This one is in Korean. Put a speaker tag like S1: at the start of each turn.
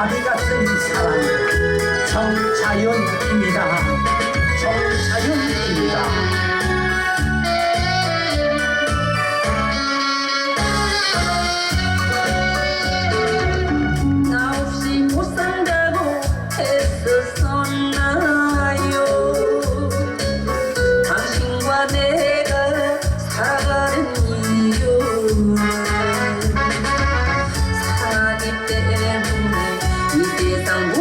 S1: 아비가 쓴 사랑
S2: 정자윤입니다. 정차윤 Então,